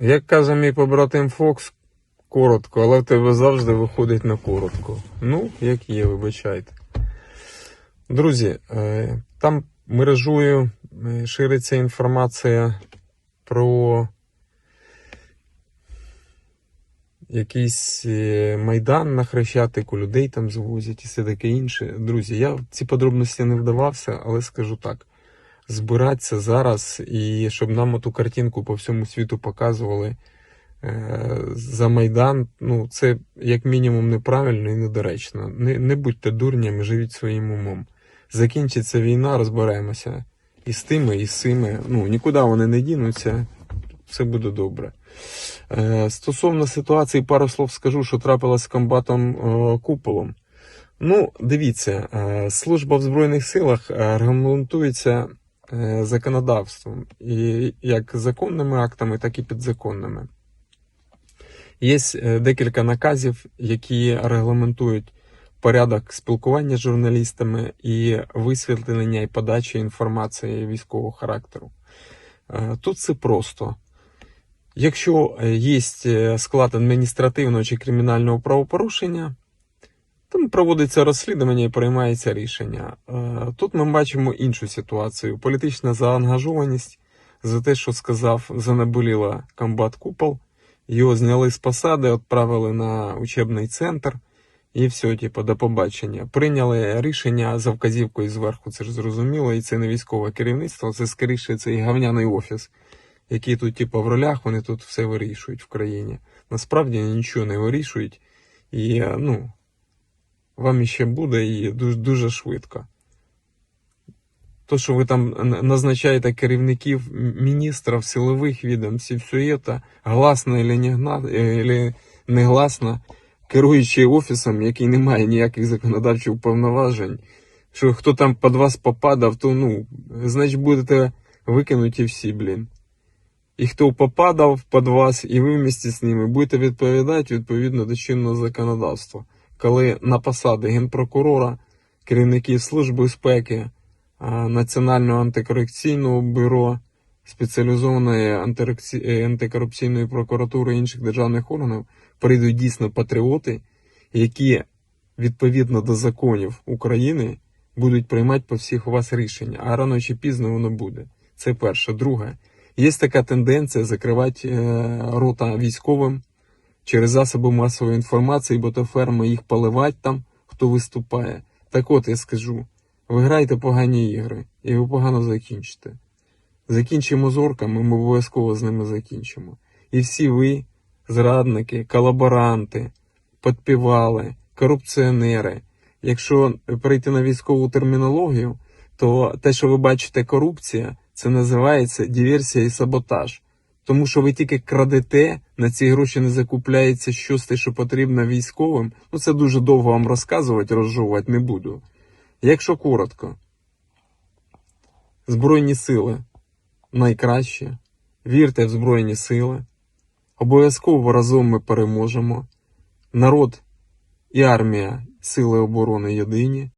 Як каже мій побратим Фокс, коротко, але в тебе завжди виходить на коротко. Ну, як є, вибачайте. Друзі, е, там мережою е, шириться інформація про якийсь е, майдан на Хрещатику, людей там звозять і все таке інше. Друзі, я в ці подробності не вдавався, але скажу так. Збиратися зараз і щоб нам оту картинку по всьому світу показували е, за Майдан, ну це як мінімум неправильно і недоречно. Не, не будьте дурнями, живіть своїм умом. Закінчиться війна, розберемося. І з тими, і з цими. Ну, нікуди вони не дінуться, все буде добре. Е, стосовно ситуації, пару слов скажу, що трапилось з комбатом е, Куполом. Ну, дивіться, служба в Збройних силах регламентується е, законодавством, і як законними актами, так і підзаконними. Є е, декілька наказів, які регламентують порядок спілкування з журналістами і висвітлення і подачі інформації військового характеру. Е, Тут все просто. Якщо е, є склад адміністративного чи кримінального правопорушення, проводиться розслідування і приймається рішення. Е, Тут ми бачимо іншу ситуацію. Політична заангажованість за те, що сказав занеболіла комбат Купол. Його зняли з посади, відправили на учебний центр, і все, типу, до побачення. Прийняли рішення за вказівкою зверху, це ж зрозуміло, і це не військове керівництво, це скоріше цей гавняний офіс, який тут, типу, в ролях, вони тут все вирішують в країні. Насправді нічого не вирішують. І, е, ну, вам іще буде і дуже, дуже швидко. То, що ви там назначаєте керівників міністрів, силових відомств, і все це, гласно или не, негласно, керуючи офісом, який не має ніяких законодавчих повноважень, що хто там під вас попадав, то ну, значить будете викинуті всі, блін. І хто попадав під вас, і ви вместе з ними будете відповідати відповідно до чинного законодавства. Коли на посади генпрокурора, керівників Служби безпеки, Національного антикорупційного бюро, спеціалізованої е, антикорупційної прокуратури і інших державних органів прийдуть дійсно патріоти, які відповідно до законів України будуть приймати по всіх у вас рішення, а рано чи пізно воно буде. Це перше. Друге, є така тенденція закривати е, рота військовим через засоби масової інформації, бо то ферми їх поливать там, хто виступає. Так от я скажу, ви граєте погані ігри, і ви погано закінчите. Закінчимо з орками, ми обов'язково з ними закінчимо. І всі ви, зрадники, колаборанти, підпівали, корупціонери. Якщо перейти на військову термінологію, то те, що ви бачите корупція, це називається диверсія і саботаж. Тому що ви тільки крадете, на ці гроші не закупляється щось що потрібно військовим. Ну це дуже довго вам розказувати, розжовувати не буду. Якщо коротко, Збройні сили найкраще. Вірте в Збройні сили. Обов'язково разом ми переможемо. Народ і армія Сили оборони єдині.